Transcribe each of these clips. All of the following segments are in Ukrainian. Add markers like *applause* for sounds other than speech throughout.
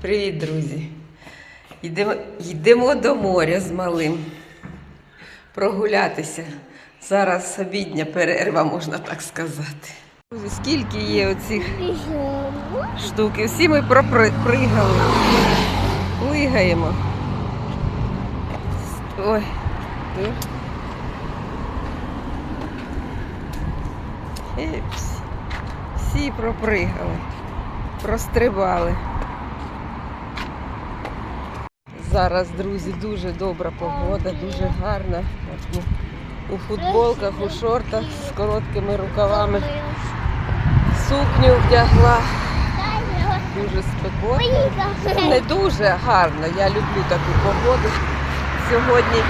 Привіт, друзі! Йдемо, йдемо до моря з малим. Прогулятися. Зараз обідня перерва, можна так сказати. Друзі, скільки є оцих штук? Всі ми пропригали. Плигаємо. Ой. Всі пропригали, прострибали. Зараз, друзі, дуже добра погода, дуже гарна. У футболках, у шортах з короткими рукавами. Сукню вдягла. Дуже спекотно. Не дуже гарно. Я люблю таку погоду. Сьогодні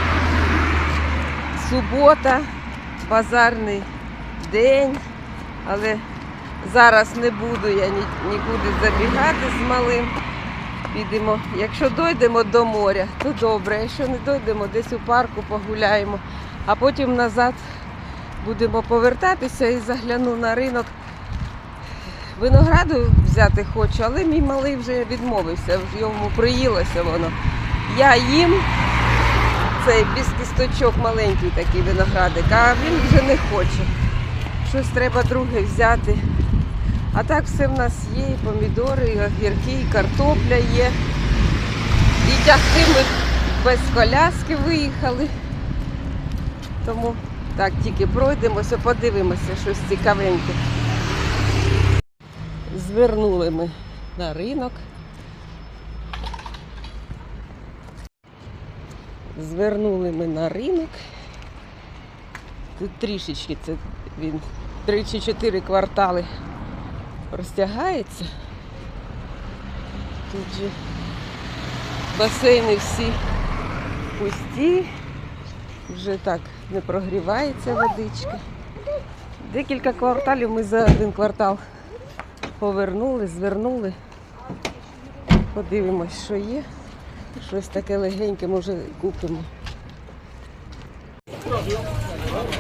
субота, базарний день, але зараз не буду я нікуди забігати з малим. Підемо. Якщо дійдемо до моря, то добре. Якщо не дійдемо, десь у парку погуляємо, а потім назад будемо повертатися і загляну на ринок. Винограду взяти хочу, але мій малий вже відмовився, йому приїлося воно. Я їм цей без кісточок маленький такий виноградик, а він вже не хоче. Щось треба друге взяти. А так все в нас є, і помідори, і огірки, і картопля є. І тягти ми без коляски виїхали. Тому так, тільки пройдемося, подивимося щось цікавеньке. Звернули ми на ринок. Звернули ми на ринок. Тут трішечки це він три чи чотири квартали розтягається. Тут же басейни всі пусті, вже так не прогрівається водичка. Декілька кварталів ми за один квартал повернули, звернули. Подивимось, що є. Щось таке легеньке, може, купимо.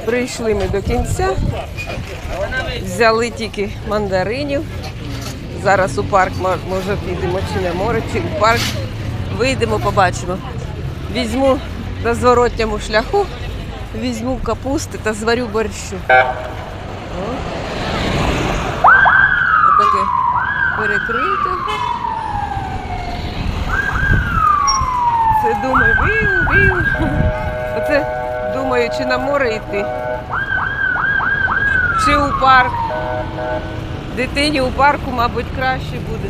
Прийшли ми до кінця. Взяли тільки мандаринів. Зараз у парк може підемо чи на море, чи в парк. Вийдемо, побачимо. Візьму на зворотньому шляху, візьму капусти та зварю борщу. Отаке перекрите. Це думаю, вів, вів. Оце думаю, чи на море йти чи у парк. Дитині у парку, мабуть, краще буде.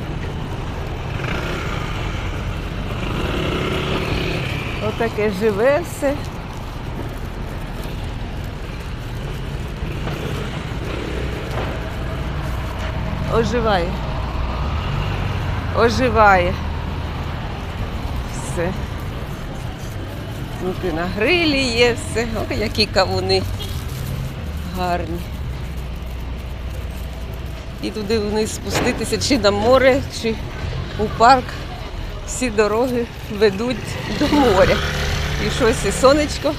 Отаке живе все. Оживає. Оживає. Все. Тут і на грилі є все. О, які кавуни гарні. І туди вниз спуститися чи на море, чи у парк. Всі дороги ведуть до моря. І щось і сонечко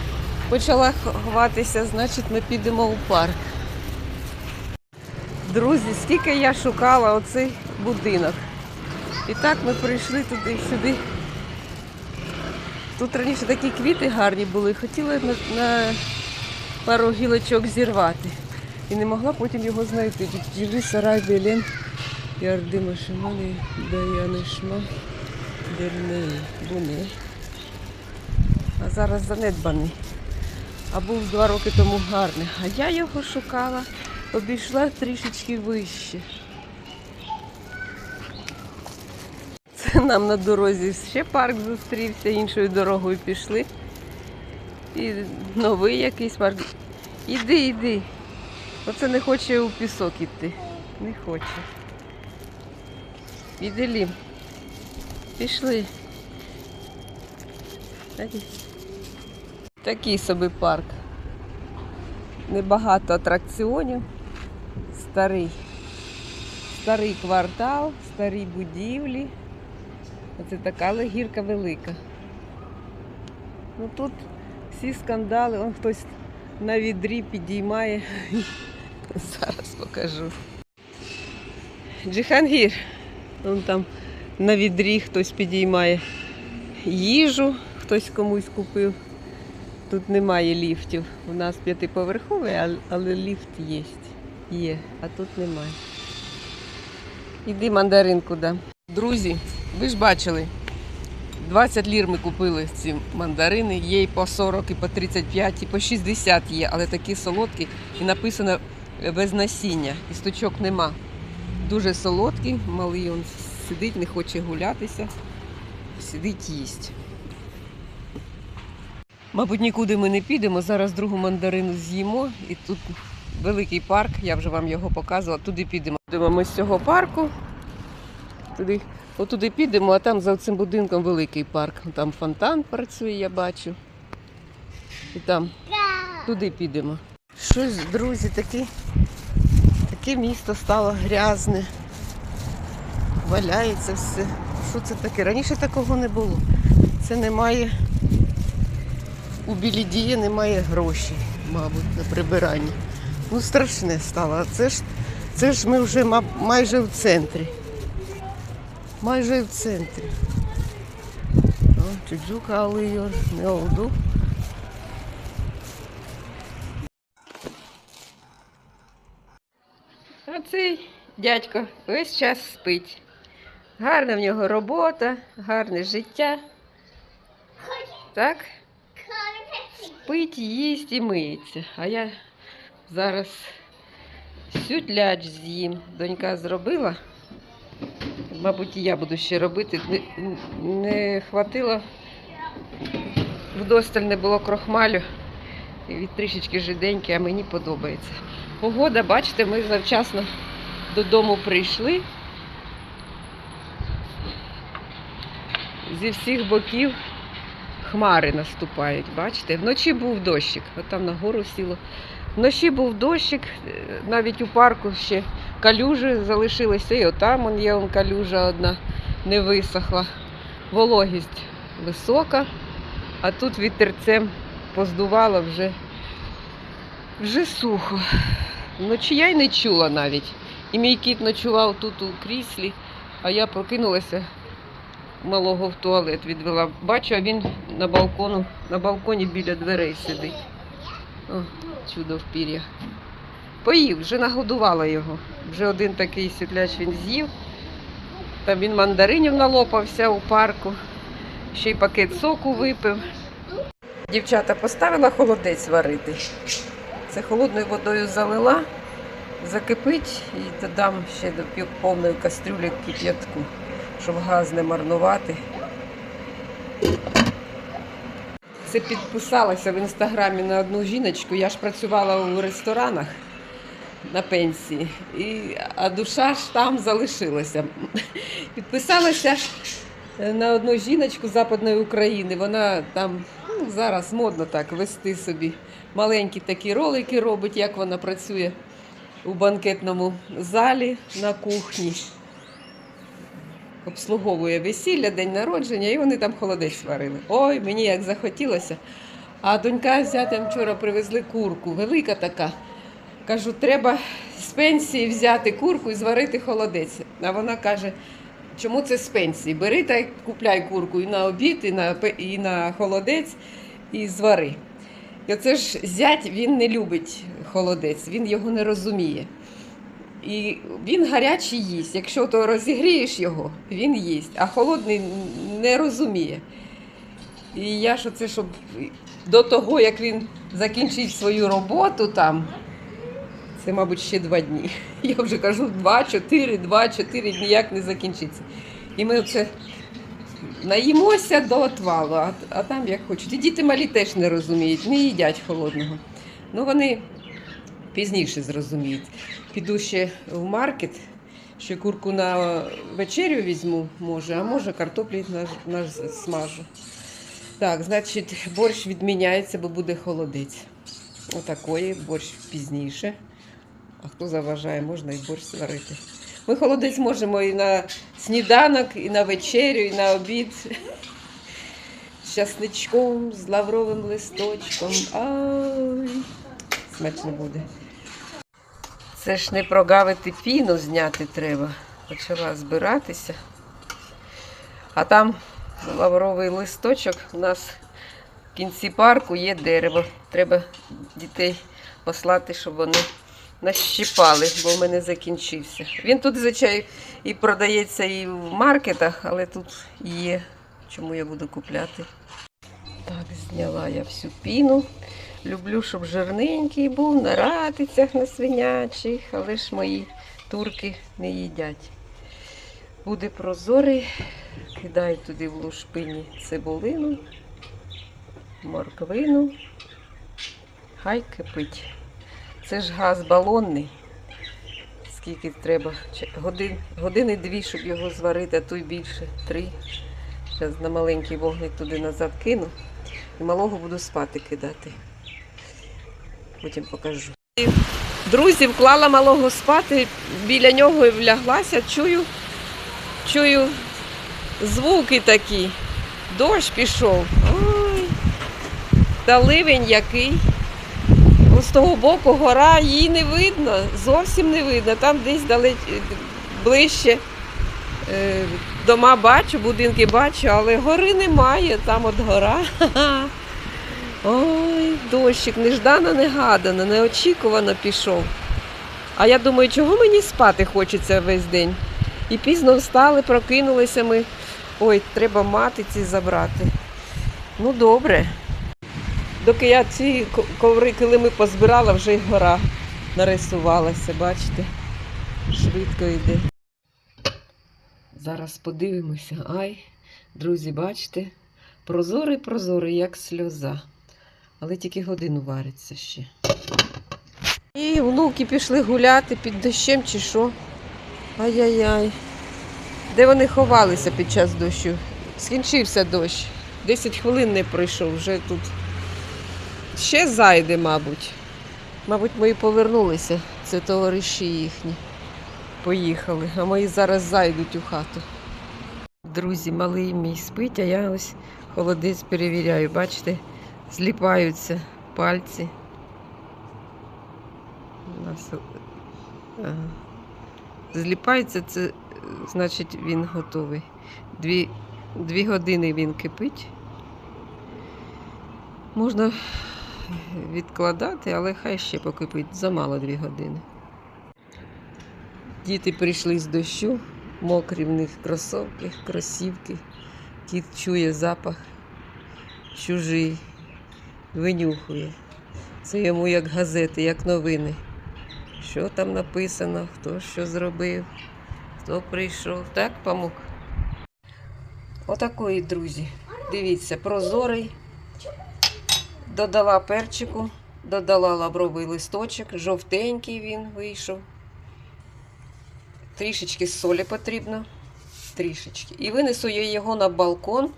почало ховатися, значить ми підемо у парк. Друзі, скільки я шукала оцей будинок. І так ми прийшли туди сюди. Тут раніше такі квіти гарні були, хотіла на, на пару гілочок зірвати. І не могла потім його знайти. Джири сарай белен, ярдима шимани, даяни шма, дернеї, буни. А зараз занедбаний. А був два роки тому гарний. А я його шукала, обійшла трішечки вище. Це нам на дорозі ще парк зустрівся, іншою дорогою пішли. І новий якийсь парк. Іди, іди. Оце не хоче у пісок іти. Не хоче. Іди. Пішли. Такий собі парк. Небагато атракціонів. Старий. Старий квартал, старі будівлі. Оце така але гірка велика. Ну тут всі скандали, он хтось на відрі підіймає. *laughs* Зараз покажу. Джихангір. Вон там на відрі хтось підіймає їжу, хтось комусь купив. Тут немає ліфтів. У нас п'ятиповерховий, але ліфт є. Є, а тут немає. Іди мандаринку дам. Друзі, ви ж бачили, 20 лір ми купили ці мандарини. Є і по 40, і по 35, і по 60 є, але такі солодкі. І написано без насіння. І стучок нема. Дуже солодкий, малий він сидить, не хоче гулятися. Сидить їсть. Мабуть, нікуди ми не підемо. Зараз другу мандарину з'їмо. І тут великий парк, я вже вам його показувала. Туди підемо. Підемо ми з цього парку. Туди, отуди підемо, а там за цим будинком великий парк. Там фонтан працює, я бачу. І там туди підемо. Щось, друзі, таке, таке місто стало грязне. Валяється все. Що це таке? Раніше такого не було. Це немає. У Білідії немає грошей, мабуть, на прибирання. Ну, страшне стало. А це ж, це ж ми вже майже в центрі. Майже в центрі. О, Чудзука алıyor. Ne oldu? А цей дядько весь час спить. Гарна в нього робота, гарне життя. Так? Спить, їсть і миється. А я зараз сютляч з'їм. Донька зробила. Мабуть, і я буду ще робити. Не, не хватило, вдосталь не було крохмалю. І від трішечки жиденьке, а мені подобається. Погода, бачите, ми завчасно додому прийшли. Зі всіх боків хмари наступають, бачите? Вночі був дощик, от там нагору сіло. Вночі був дощик, навіть у парку ще калюжі залишилися, і отам он є калюжа одна не висохла. Вологість висока, а тут вітерцем поздувало вже, вже сухо. Вночі я й не чула навіть. І мій кіт ночував тут у кріслі, а я прокинулася, малого в туалет відвела. Бачу, а він на балкону, на балконі біля дверей сидить. О, чудо в пір'ях. Поїв, вже нагодувала його. Вже один такий світляч він з'їв. Там він мандаринів налопався у парку, ще й пакет соку випив. Дівчата поставила холодець варити. Це холодною водою залила, закипить і додам ще до повної кастрюлі кип'ятку, щоб газ не марнувати. Це підписалася в інстаграмі на одну жіночку. Я ж працювала у ресторанах на пенсії, і, а душа ж там залишилася. Підписалася на одну жіночку Западної України. Вона там ну, зараз модно так вести собі маленькі такі ролики робить, як вона працює у банкетному залі на кухні. Обслуговує весілля, день народження, і вони там холодець варили. Ой, мені як захотілося. А донька з зятем вчора привезли курку, велика така. Кажу, треба з пенсії взяти курку і зварити холодець. А вона каже, чому це з пенсії? Бери та купляй курку і на обід, і на, і на холодець, і звари. І оце ж зять він не любить холодець, він його не розуміє. І він гарячий їсть. Якщо то розігрієш його, він їсть, а холодний не розуміє. І я ж оце, щоб до того, як він закінчить свою роботу там, це, мабуть, ще два дні. *laughs* Я вже кажу, два-чотири, два-чотири дні, як не закінчиться. І ми оце наїмося до отвалу, а, а там як хочуть. І діти малі теж не розуміють, не їдять холодного. Ну вони пізніше зрозуміють. Піду ще в маркет, ще курку на вечерю візьму, може, а може картоплі наж смажу. Так, значить, борщ відміняється, бо буде холодець. Отакої, борщ пізніше. А хто заважає, можна і борщ сварити. Ми холодець можемо і на сніданок, і на вечерю, і на обід. З часничком, з лавровим листочком. Ай, смачно буде. Це ж не прогавити піну зняти треба. Почала збиратися. А там лавровий листочок. У нас в кінці парку є дерево. Треба дітей послати, щоб вони нащипали, бо в мене закінчився. Він тут, звичайно, і продається і в маркетах, але тут є. Чому я буду купляти? Так, зняла я всю піну. Люблю, щоб жирненький був на ратицях, на свинячих, але ж мої турки не їдять. Буде прозорий, кидаю туди в лушпині цибулину, морквину. Хай кипить. Це ж газ балонний. Скільки треба? Годин, години дві, щоб його зварити, а то й більше. Три. Зараз на маленький вогник туди назад кину. І малого буду спати кидати. Потім покажу. Друзі, вклала малого спати, біля нього і вляглася, чую, чую звуки такі. Дощ пішов. Ой, та ливень який. З того боку гора, її не видно, зовсім не видно. Там десь далеч ближче е, дома бачу, будинки бачу, але гори немає, там от гора. *laughs* Ой, дощик, неждано, негадано, неочікувано пішов. А я думаю, чого мені спати хочеться весь день? І пізно встали, прокинулися ми. Ой, треба матиці забрати. Ну, добре. Доки я ці ко- коври килими позбирала, вже й гора нарисувалася, бачите? Швидко йде. Зараз подивимося. Ай, друзі, бачите? Прозорий, прозорий, як сльоза. Але тільки годину вариться ще. І внуки пішли гуляти під дощем чи що. Ай-яй-яй. Де вони ховалися під час дощу? Скінчився дощ. 10 хвилин не пройшов, вже тут ще зайде, мабуть. Мабуть, мої повернулися. Це товариші їхні. Поїхали, а мої зараз зайдуть у хату. Друзі, малий мій спить, а я ось холодець перевіряю. Бачите, зліпаються пальці. У нас, е, Зліпається, це е, значить він готовий. Дві, дві години він кипить. Можна відкладати, але хай ще покипить. Замало дві години. Діти прийшли з дощу, мокрі в них кросовки, кросівки. Кіт чує запах чужий, винюхує. Це йому як газети, як новини. Що там написано, хто що зробив, хто прийшов. Так, памук? Отакої, друзі. Дивіться, прозорий. Додала перчику, додала лавровий листочок, жовтенький він вийшов. Трішечки солі потрібно. Трішечки. І винесу я його на балкон.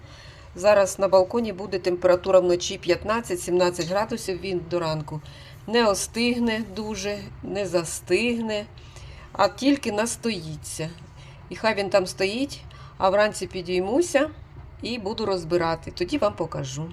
Зараз на балконі буде температура вночі 15-17 градусів. Він до ранку не остигне дуже, не застигне, а тільки настоїться. І хай він там стоїть, а вранці підіймуся і буду розбирати. Тоді вам покажу.